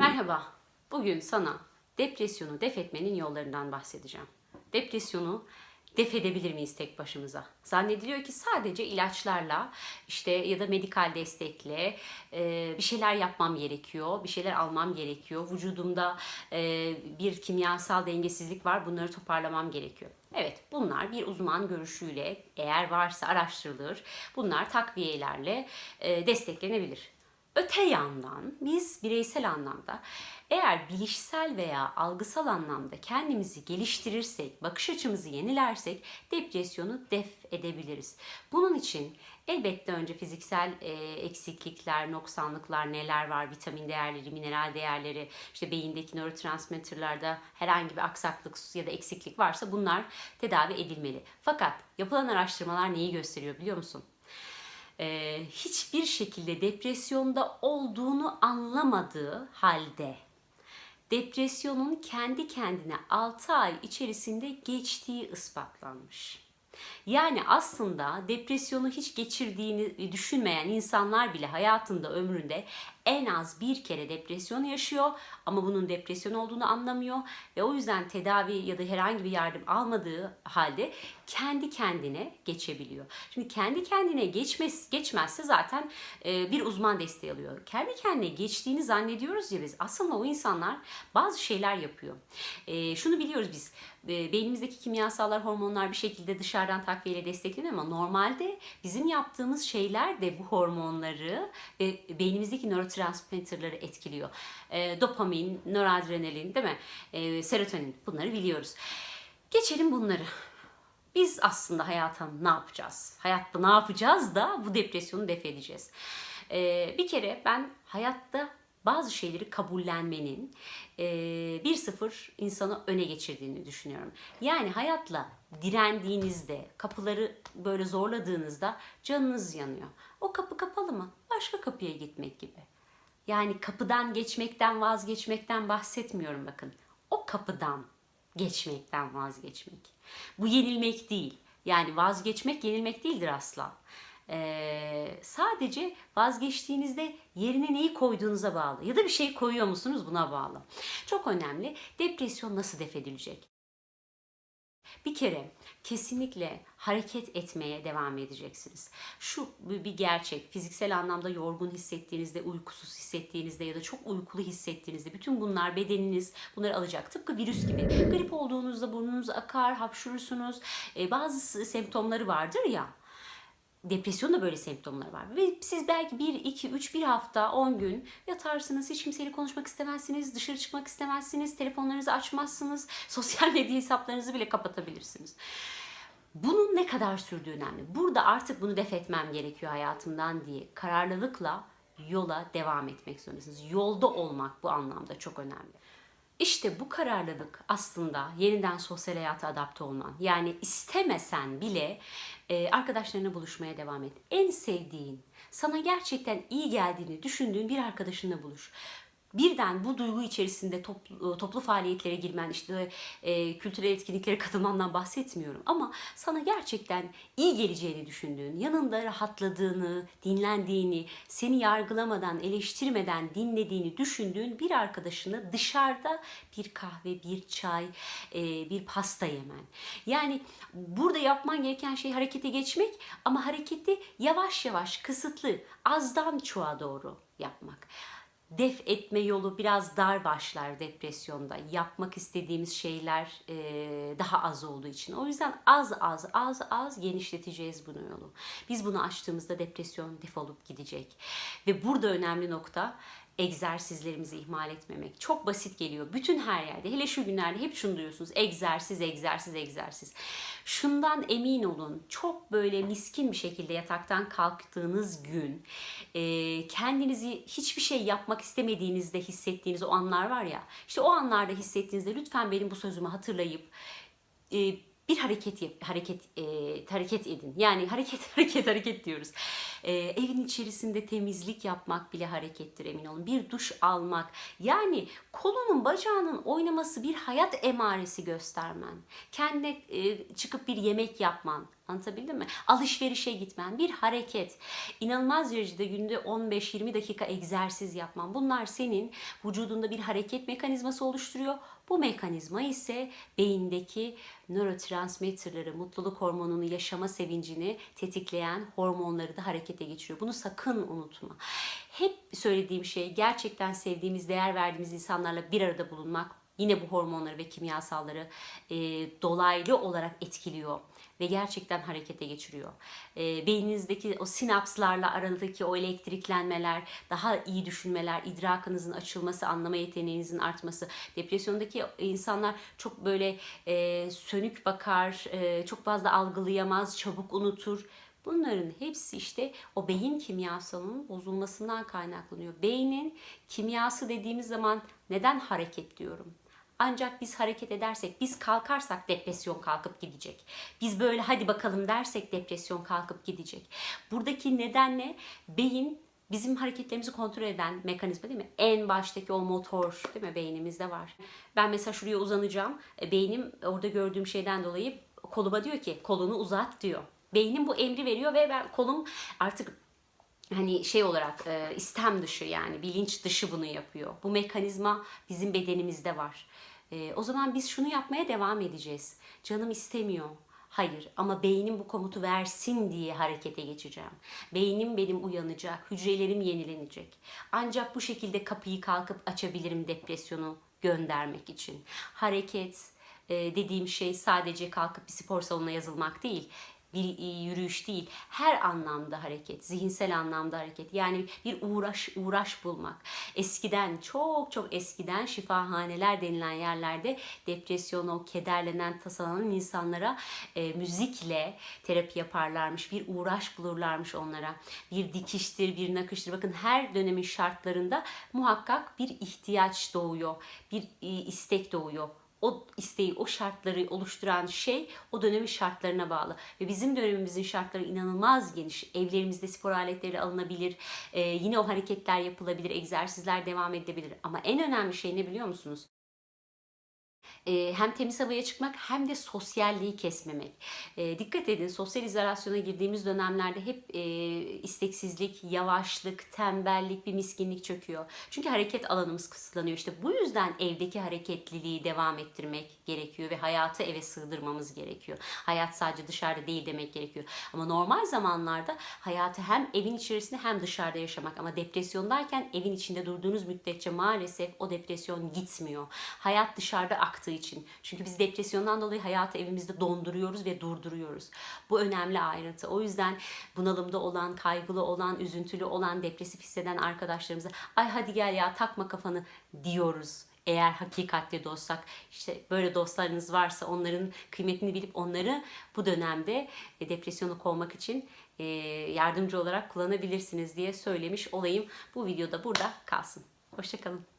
Merhaba. Bugün sana depresyonu def etmenin yollarından bahsedeceğim. Depresyonu def edebilir miyiz tek başımıza? Zannediliyor ki sadece ilaçlarla işte ya da medikal destekle e, bir şeyler yapmam gerekiyor, bir şeyler almam gerekiyor. Vücudumda e, bir kimyasal dengesizlik var, bunları toparlamam gerekiyor. Evet, bunlar bir uzman görüşüyle eğer varsa araştırılır. Bunlar takviyelerle e, desteklenebilir. Öte yandan biz bireysel anlamda eğer bilişsel veya algısal anlamda kendimizi geliştirirsek, bakış açımızı yenilersek depresyonu def edebiliriz. Bunun için elbette önce fiziksel e, eksiklikler, noksanlıklar neler var, vitamin değerleri, mineral değerleri, işte beyindeki nörotransmitterlarda herhangi bir aksaklık ya da eksiklik varsa bunlar tedavi edilmeli. Fakat yapılan araştırmalar neyi gösteriyor biliyor musun? E, hiçbir şekilde depresyonda olduğunu anlamadığı halde depresyonun kendi kendine 6 ay içerisinde geçtiği ispatlanmış. Yani aslında depresyonu hiç geçirdiğini düşünmeyen insanlar bile hayatında ömründe en az bir kere depresyon yaşıyor ama bunun depresyon olduğunu anlamıyor ve o yüzden tedavi ya da herhangi bir yardım almadığı halde kendi kendine geçebiliyor. Şimdi kendi kendine geçmez, geçmezse zaten e, bir uzman desteği alıyor. Kendi kendine geçtiğini zannediyoruz ya biz. Aslında o insanlar bazı şeyler yapıyor. E, şunu biliyoruz biz. E, beynimizdeki kimyasallar, hormonlar bir şekilde dışarıdan takviyeyle destekleniyor ama normalde bizim yaptığımız şeyler de bu hormonları ve beynimizdeki nörotransmitterları etkiliyor. E, dopamin, noradrenalin değil mi? E, serotonin bunları biliyoruz. Geçelim bunları. Biz aslında hayata ne yapacağız? Hayatta ne yapacağız da bu depresyonu def edeceğiz? Ee, bir kere ben hayatta bazı şeyleri kabullenmenin e, bir sıfır insanı öne geçirdiğini düşünüyorum. Yani hayatla direndiğinizde, kapıları böyle zorladığınızda canınız yanıyor. O kapı kapalı mı? Başka kapıya gitmek gibi. Yani kapıdan geçmekten vazgeçmekten bahsetmiyorum bakın. O kapıdan geçmekten vazgeçmek. Bu yenilmek değil. Yani vazgeçmek yenilmek değildir asla. Ee, sadece vazgeçtiğinizde yerine neyi koyduğunuza bağlı ya da bir şey koyuyor musunuz buna bağlı. Çok önemli. Depresyon nasıl def edilecek? Bir kere kesinlikle hareket etmeye devam edeceksiniz. Şu bir gerçek. Fiziksel anlamda yorgun hissettiğinizde, uykusuz hissettiğinizde ya da çok uykulu hissettiğinizde bütün bunlar bedeniniz bunları alacak. Tıpkı virüs gibi. Grip olduğunuzda burnunuz akar, hapşurursunuz. Ee, bazı semptomları vardır ya. Depresyon da böyle semptomları var. Ve siz belki 1, 2, 3, 1 hafta, 10 gün yatarsınız. Hiç kimseyle konuşmak istemezsiniz. Dışarı çıkmak istemezsiniz. Telefonlarınızı açmazsınız. Sosyal medya hesaplarınızı bile kapatabilirsiniz. Bunun ne kadar sürdüğü önemli. Burada artık bunu def etmem gerekiyor hayatımdan diye kararlılıkla yola devam etmek zorundasınız. Yolda olmak bu anlamda çok önemli. İşte bu kararlılık aslında yeniden sosyal hayata adapte olman. Yani istemesen bile e, arkadaşlarına buluşmaya devam et. En sevdiğin, sana gerçekten iyi geldiğini düşündüğün bir arkadaşınla buluş birden bu duygu içerisinde toplu, toplu faaliyetlere girmen, işte e, kültürel etkinliklere katılmandan bahsetmiyorum. Ama sana gerçekten iyi geleceğini düşündüğün, yanında rahatladığını, dinlendiğini, seni yargılamadan, eleştirmeden dinlediğini düşündüğün bir arkadaşını dışarıda bir kahve, bir çay, e, bir pasta yemen. Yani burada yapman gereken şey harekete geçmek ama hareketi yavaş yavaş, kısıtlı, azdan çoğa doğru yapmak def etme yolu biraz dar başlar depresyonda. Yapmak istediğimiz şeyler e, daha az olduğu için. O yüzden az az az az genişleteceğiz bunu yolu. Biz bunu açtığımızda depresyon defolup gidecek. Ve burada önemli nokta egzersizlerimizi ihmal etmemek. Çok basit geliyor. Bütün her yerde. Hele şu günlerde hep şunu duyuyorsunuz. Egzersiz, egzersiz, egzersiz. Şundan emin olun. Çok böyle miskin bir şekilde yataktan kalktığınız gün e, kendinizi hiçbir şey yapmak istemediğinizde hissettiğiniz o anlar var ya. İşte o anlarda hissettiğinizde lütfen benim bu sözümü hatırlayıp e, bir hareket hareket e, hareket edin. Yani hareket hareket hareket diyoruz. E, evin içerisinde temizlik yapmak bile harekettir emin olun. Bir duş almak. Yani kolunun bacağının oynaması bir hayat emaresi göstermen. Kendine e, çıkıp bir yemek yapman. Anlatabildim mi? Alışverişe gitmen, bir hareket. İnanılmaz derecede günde 15-20 dakika egzersiz yapman. Bunlar senin vücudunda bir hareket mekanizması oluşturuyor. Bu mekanizma ise beyindeki nörotransmitterleri, mutluluk hormonunu, yaşama sevincini tetikleyen hormonları da harekete geçiriyor. Bunu sakın unutma. Hep söylediğim şey gerçekten sevdiğimiz, değer verdiğimiz insanlarla bir arada bulunmak yine bu hormonları ve kimyasalları e, dolaylı olarak etkiliyor ve gerçekten harekete geçiriyor. E, beyninizdeki o sinapslarla aranızdaki o elektriklenmeler, daha iyi düşünmeler, idrakınızın açılması, anlama yeteneğinizin artması. Depresyondaki insanlar çok böyle e, sönük bakar, e, çok fazla algılayamaz, çabuk unutur. Bunların hepsi işte o beyin kimyasalının bozulmasından kaynaklanıyor. Beynin kimyası dediğimiz zaman neden hareket diyorum? Ancak biz hareket edersek, biz kalkarsak depresyon kalkıp gidecek. Biz böyle hadi bakalım dersek depresyon kalkıp gidecek. Buradaki neden ne? Beyin bizim hareketlerimizi kontrol eden mekanizma değil mi? En baştaki o motor değil mi beynimizde var. Ben mesela şuraya uzanacağım. E, Beynim orada gördüğüm şeyden dolayı koluma diyor ki kolunu uzat diyor. Beynim bu emri veriyor ve ben kolum artık hani şey olarak e, istem dışı yani bilinç dışı bunu yapıyor. Bu mekanizma bizim bedenimizde var. E, o zaman biz şunu yapmaya devam edeceğiz. Canım istemiyor. Hayır ama beynim bu komutu versin diye harekete geçeceğim. Beynim benim uyanacak, hücrelerim yenilenecek. Ancak bu şekilde kapıyı kalkıp açabilirim depresyonu göndermek için. Hareket e, dediğim şey sadece kalkıp bir spor salonuna yazılmak değil bir e, yürüyüş değil. Her anlamda hareket, zihinsel anlamda hareket. Yani bir uğraş uğraş bulmak. Eskiden çok çok eskiden şifahaneler denilen yerlerde depresyonu, kederlenen, tasalanan insanlara e, müzikle terapi yaparlarmış. Bir uğraş bulurlarmış onlara. Bir dikiştir, bir nakıştır. Bakın her dönemin şartlarında muhakkak bir ihtiyaç doğuyor. Bir e, istek doğuyor o isteği, o şartları oluşturan şey o dönemin şartlarına bağlı. Ve bizim dönemimizin şartları inanılmaz geniş. Evlerimizde spor aletleri alınabilir. Ee, yine o hareketler yapılabilir. Egzersizler devam edebilir. Ama en önemli şey ne biliyor musunuz? Hem temiz havaya çıkmak hem de sosyalliği kesmemek. Ee, dikkat edin sosyal izolasyona girdiğimiz dönemlerde hep e, isteksizlik, yavaşlık, tembellik, bir miskinlik çöküyor. Çünkü hareket alanımız kısıtlanıyor. İşte bu yüzden evdeki hareketliliği devam ettirmek gerekiyor ve hayatı eve sığdırmamız gerekiyor. Hayat sadece dışarıda değil demek gerekiyor. Ama normal zamanlarda hayatı hem evin içerisinde hem dışarıda yaşamak ama depresyondayken evin içinde durduğunuz müddetçe maalesef o depresyon gitmiyor. Hayat dışarıda aktığı için. Çünkü biz depresyondan dolayı hayatı evimizde donduruyoruz ve durduruyoruz. Bu önemli ayrıntı. O yüzden bunalımda olan, kaygılı olan, üzüntülü olan, depresif hisseden arkadaşlarımıza ay hadi gel ya takma kafanı diyoruz. Eğer hakikatte dostsak, işte böyle dostlarınız varsa onların kıymetini bilip onları bu dönemde e, depresyonu kovmak için e, yardımcı olarak kullanabilirsiniz diye söylemiş olayım. Bu videoda burada kalsın. Hoşçakalın.